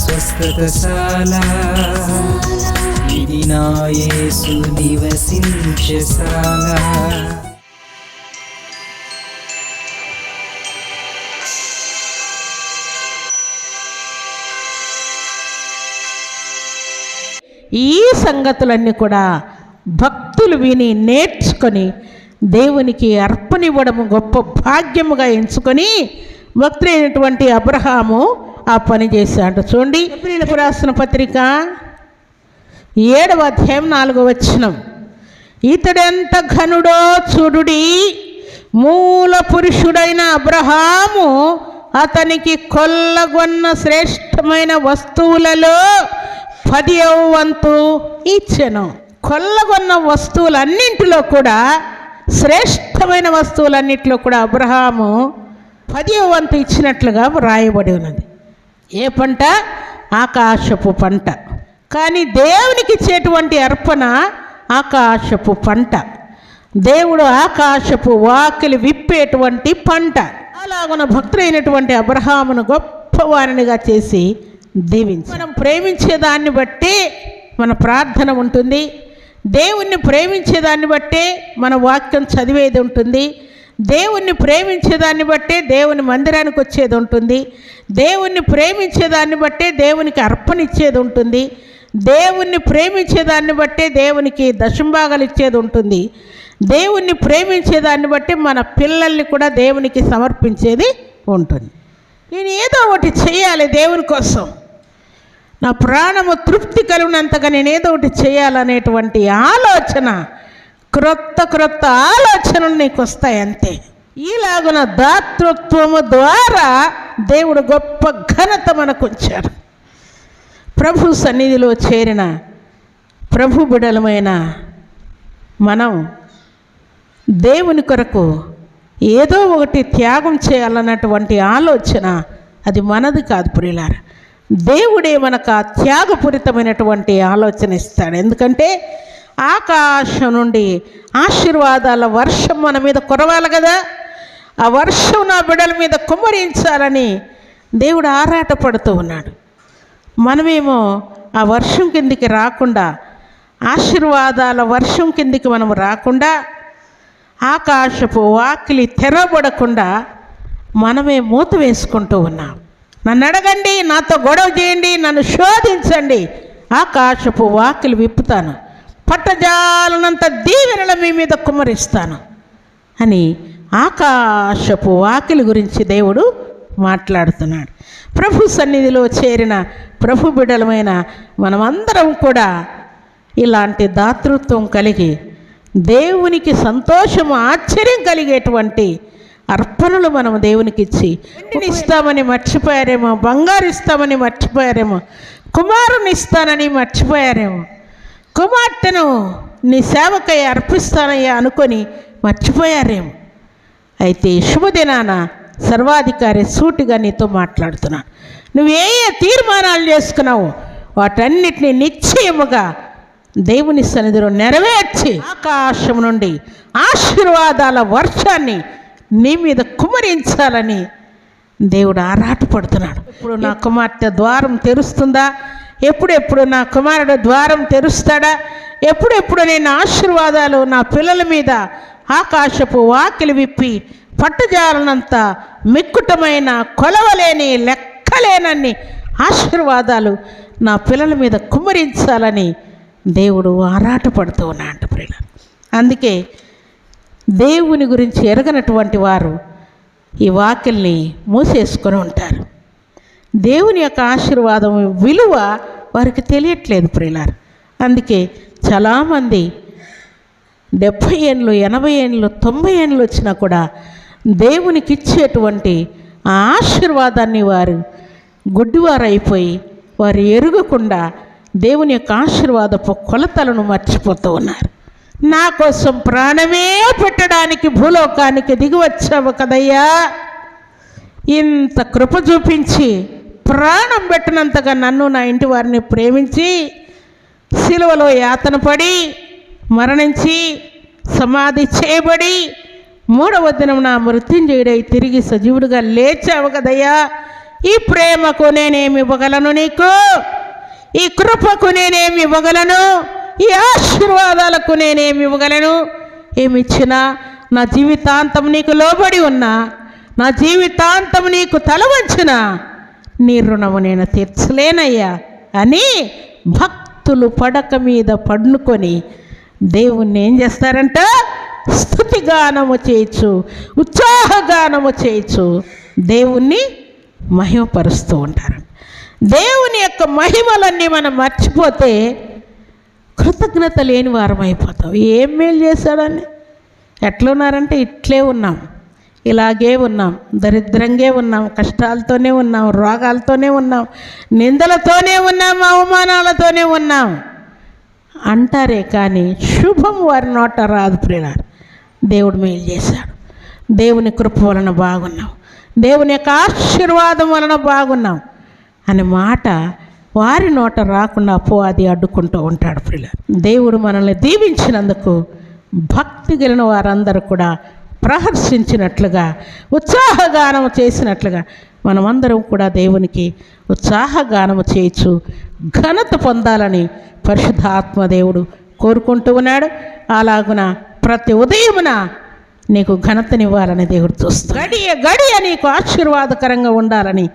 స్వస్థతశాల. ఇది నా యేసు నివసించశాల ఈ సంగతులన్నీ కూడా భక్తులు విని నేర్చుకొని దేవునికి అర్పణివ్వడము గొప్ప భాగ్యముగా ఎంచుకొని భక్తులైనటువంటి అబ్రహాము ఆ పని చేశాడు చూడండి ఏప్రిల్కు రాసిన పత్రిక ఏడవ అధ్యాయం నాలుగవ వచనం. ఇతడెంత ఘనుడో చూడుడి మూల పురుషుడైన అబ్రహాము అతనికి కొల్లగొన్న శ్రేష్టమైన వస్తువులలో పదియవ వంతు ఇచ్చెను. కొల్లగొన్న వస్తువులన్నింటిలో కూడా శ్రేష్టమైన వస్తువులన్నింటిలో కూడా అబ్రహాము పదియవ వంతు ఇచ్చినట్లుగా వ్రాయబడి ఉన్నది. ఏ పంట? ఆకాశపు పంట. కానీ దేవునికి ఇచ్చేటువంటి అర్పణ ఆకాశపు పంట. దేవుడు ఆకాశపు వాకిలి విప్పేటువంటి పంట. అలాగున భక్తులైనటువంటి అబ్రహామును గొప్పవారినిగా చేసి దీవించి. మనం ప్రేమించే దాన్ని బట్టి మన ప్రార్థన ఉంటుంది. దేవుణ్ణి ప్రేమించే దాన్ని బట్టే మన వాక్యం చదివేది ఉంటుంది. దేవుణ్ణి ప్రేమించేదాన్ని బట్టే దేవుని మందిరానికి వచ్చేది ఉంటుంది. దేవుణ్ణి ప్రేమించేదాన్ని బట్టే దేవునికి అర్పణ ఇచ్చేది ఉంటుంది. దేవుణ్ణి ప్రేమించేదాన్ని బట్టే దేవునికి దశంభాగాలు ఇచ్చేది ఉంటుంది. దేవుణ్ణి ప్రేమించేదాన్ని బట్టి మన పిల్లల్ని కూడా దేవునికి సమర్పించేది ఉంటుంది. నేను ఏదో ఒకటి చేయాలి దేవుని కోసం. నా ప్రాణము తృప్తి కలిగినంతగా నేను ఏదో ఒకటి చేయాలనేటువంటి ఆలోచన క్రొత్త క్రొత్త ఆలోచనలు నీకు వస్తాయి అంతే ఈలాగున దాతృత్వము ద్వారా దేవుడు గొప్ప ఘనత మనకు ఉంచారు ప్రభు సన్నిధిలో చేరిన ప్రభు బిడలమైన మనం దేవుని కొరకు ఏదో ఒకటి త్యాగం చేయాలన్నటువంటి ఆలోచన అది మనది కాదు ప్రియులార. దేవుడే మనకు ఆ త్యాగపూరితమైనటువంటి ఆలోచన ఇస్తాడు. ఎందుకంటే ఆకాశం నుండి ఆశీర్వాదాల వర్షం మన మీద కురవాలి కదా. ఆ వర్షం నా బిడల మీద కుమ్మరించాలని దేవుడు ఆరాటపడుతూ ఉన్నాడు. మనమేమో ఆ వర్షం కిందికి రాకుండా ఆశీర్వాదాల వర్షం కిందికి మనం రాకుండా ఆకాశపు వాకిలి తెరవబడకుండా మనమే మూత వేసుకుంటూ ఉన్నాం. నన్ను అడగండి నాతో గొడవ చేయండి నన్ను శోధించండి ఆకాశపు వాకిలి విప్పుతాను. పట్టజాలనంత దీవెనల మీ మీద కుమ్మరిస్తాను అని ఆకాశపు వాకిలి గురించి దేవుడు మాట్లాడుతున్నాడు. ప్రభు సన్నిధిలో చేరిన ప్రభు బిడలమైన మనమందరం కూడా ఇలాంటి దాతృత్వం కలిగి దేవునికి సంతోషము ఆశ్చర్యం కలిగేటువంటి అర్పణలు మనం దేవునికి ఇచ్చి ఇస్తామని మర్చిపోయారేమో బంగారు ఇస్తామని మర్చిపోయారేమో కుమారుని ఇస్తానని మర్చిపోయారేమో. కుమార్తెను నీ సేవకై అర్పిస్తానయ్యా అనుకొని మర్చిపోయారేమో. అయితే శుభదినాన సర్వాధికారి సూటిగా నీతో మాట్లాడుతున్నాను నువ్వు ఏ ఏ తీర్మానాలు చేసుకున్నావు? వాటన్నిటిని నిశ్చయముగా దేవుని సన్నిధిలో నెరవేర్చి ఆకాశం నుండి ఆశీర్వాదాల వర్షాన్ని నీ మీద కుమరించాలని దేవుడు ఆరాటపడుతున్నాడు. ఇప్పుడు నా కుమార్తె ద్వారం తెరుస్తుందా? ఎప్పుడెప్పుడు నా కుమారుడు ద్వారం తెరుస్తాడా? ఎప్పుడెప్పుడు నేను ఆశీర్వాదాలు నా పిల్లల మీద ఆకాశపు వాకిలి విప్పి పట్టుజాలనంత మిక్కుటమైన కొలవలేని లెక్కలేనన్ని ఆశీర్వాదాలు నా పిల్లల మీద కుమ్మరించాలని దేవుడు ఆరాటపడుతూ ఉన్నాడు ప్రియుల అందుకే దేవుని గురించి ఎరగనటువంటి వారు ఈ వాకిల్ని మూసేసుకొని ఉంటారు. దేవుని యొక్క ఆశీర్వాదం విలువ వారికి తెలియట్లేదు ప్రియులారు. అందుకే చాలామంది డెబ్భై ఏళ్ళు ఎనభై ఏళ్ళు తొంభై ఏళ్ళు వచ్చినా కూడా దేవునికి ఇచ్చేటువంటి ఆ ఆశీర్వాదాన్ని వారు గుడ్డివారైపోయి వారు ఎరుగకుండా దేవుని యొక్క ఆశీర్వాదపు కొలతలను మర్చిపోతూ ఉన్నారు. నా కోసం ప్రాణమే పెట్టడానికి భూలోకానికి దిగి వచ్చావు కదయ్యా. ఇంత కృప చూపించి ప్రాణం పెట్టినంతగా నన్ను నా ఇంటి వారిని ప్రేమించి శిలువలో యాతన పడి మరణించి సమాధి చేయబడి మూడవ దినం నా మృత్యుంజయుడై తిరిగి సజీవుడిగా లేచావు కదయ్యా. ఈ ప్రేమకు నేనేమి ఇవ్వగలను నీకు? ఈ కృపకు నేనేమి ఇవ్వగలను? ఈ ఆశీర్వాదాలకు నేనేమి ఇవ్వగలను? ఏమిచ్చినా నా జీవితాంతం నీకు లోబడి ఉన్నా నా జీవితాంతం నీకు తల వంచిన నీ రుణము నేను తీర్చలేనయ్యా అని భక్తులు పడక మీద పడుకొని దేవుణ్ణి ఏం చేస్తారంట? స్థుతిగానము చేయొచ్చు ఉత్సాహగానము చేయొచ్చు దేవుణ్ణి మహిమపరుస్తూ ఉంటారు దేవుని యొక్క మహిమలన్నీ మనం మర్చిపోతే కృతజ్ఞత లేని వారం అయిపోతాం ఏం మేలు చేశాడని ఎట్లున్నారంటే ఇట్లే ఉన్నాం. ఇలాగే ఉన్నాం దరిద్రంగా ఉన్నాం కష్టాలతోనే ఉన్నాం రోగాలతోనే ఉన్నాం నిందలతోనే ఉన్నాం అవమానాలతోనే ఉన్నాం. అంటారే కానీ శుభం వారి నోట రాదు ప్రియులారు. దేవుడు మేలు చేశాడు. దేవుని కృప వలన బాగున్నాం. దేవుని యొక్క ఆశీర్వాదం వలన బాగున్నాం. అనే మాట వారి నోట రాకుండా అది అడ్డుకుంటూ ఉంటాడు ప్రియులారు. దేవుడు మనల్ని దీవించినందుకు భక్తి గెలిన వారందరూ కూడా ప్రహర్షించినట్లుగా ఉత్సాహగానము చేసినట్లుగా మనమందరం కూడా దేవునికి ఉత్సాహగానము చేయొచ్చు ఘనత పొందాలని పరిశుద్ధాత్మ దేవుడు కోరుకుంటూ ఉన్నాడు. అలాగున ప్రతి ఉదయమున నీకు ఘనతనివ్వాలని దేవుడు చూస్తాడు గడియ గడియ నీకు ఆశీర్వాదకరంగా ఉండాలని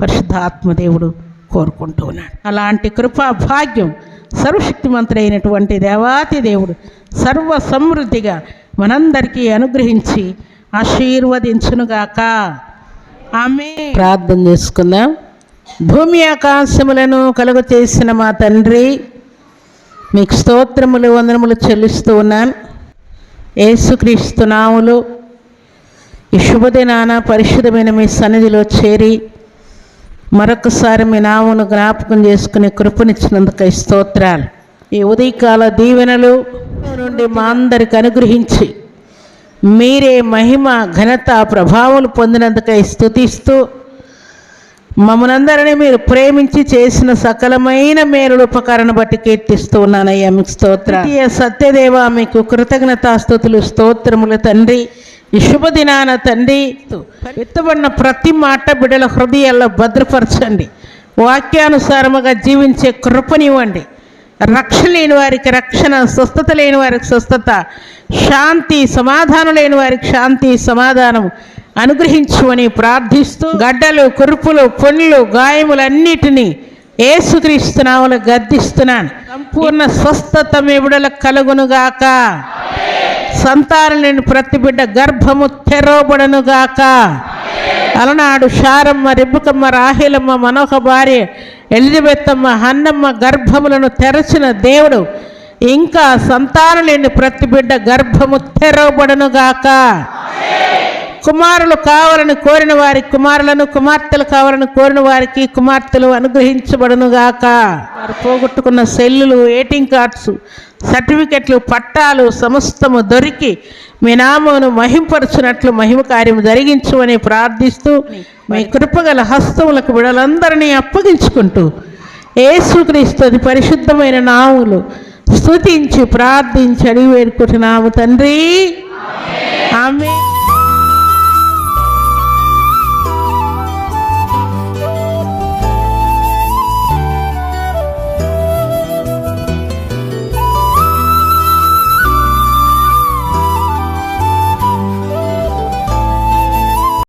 పరిశుద్ధాత్మ దేవుడు కోరుకుంటూ ఉన్నాడు. అలాంటి కృపా భాగ్యం సర్వశక్తిమంతుడైనటువంటి దేవాతి దేవుడు సర్వ సమృద్ధిగా మనందరికీ అనుగ్రహించి ఆశీర్వదించునుగాక. ఆమె ప్రార్థన చేసుకుందాం. భూమి ఆకాశములను కలుగు చేసిన మా తండ్రి మీకు స్తోత్రములు వందనములు చెల్లిస్తూ ఉన్నాను ఏసుక్రీస్తునాములు ఈ శుభదినాన పరిశుద్ధమైన మీ సన్నిధిలో చేరి మరొకసారి మీ నామును జ్ఞాపకం చేసుకుని కృపనిచ్చినందుకై స్తోత్రాలు. ఈ ఉదయకాల దీవెనలు నుండి మా అందరికి అనుగ్రహించి మీరే మహిమ ఘనత ప్రభావాలు పొందినందుకై స్థుతిస్తూ మమ్మల్ందరినీ మీరు ప్రేమించి చేసిన సకలమైన మేలుడు ఉపకరణ బట్టి కీర్తిస్తూ ఉన్నానయ్యా మీకు స్తోత్ర సత్యదేవ మీకు కృతజ్ఞతాస్తుతులు స్తోత్రములు తండ్రి. ఈ శుభదినాన తండ్రి ఎత్తబడిన ప్రతి మాట బిడ్డల హృదయాల్లో భద్రపరచండి. వాక్యానుసారముగా జీవించే కృపనివ్వండి. రక్షణ లేని వారికి రక్షణ స్వస్థత లేని వారికి స్వస్థత శాంతి సమాధానం లేని వారికి శాంతి సమాధానం అనుగ్రహించుమని ప్రార్థిస్తూ గడ్డలు కురుపులు పొన్నులు గాయములన్నిటినీ ఏసుక్రీస్తునాములు గర్దిస్తున్నాను సంపూర్ణ స్వస్థత మీ బిడలకు కలుగునుగాక. సంతానం లేని ప్రతి బిడ్డ గర్భము తెరవబడనుగాక. అలనాడు శారమ్మ రిబ్బుకమ్మ రాహిలమ్మ మనోహ భార్య ఎలిజబెత్తమ్మ హన్నమ్మ గర్భములను తెరచిన దేవుడు ఇంకా సంతానం లేని ప్రతి బిడ్డ గర్భము తెరవబడనుగాక. కుమారులు కావాలని కోరిన వారి కుమారులను కుమార్తెలు కావాలని కోరిన వారికి కుమార్తెలు అనుగ్రహించబడనుగాక. వారు పోగొట్టుకున్న సెల్లులు ఏటింగ్ కార్డ్స్ సర్టిఫికెట్లు పట్టాలు సమస్తము దొరికి మీ నామమును మహింపరచునట్లు మహిమ కార్యం జరిగించుమని ప్రార్థిస్తూ మీ కృపగల హస్తములకు బిడలందరినీ అప్పగించుకుంటూ ఏసుక్రీస్తు అది పరిశుద్ధమైన నాములు స్తుతించి ప్రార్థించి అడిగి వేడుకుంటున్నాము తండ్రి. ఆమె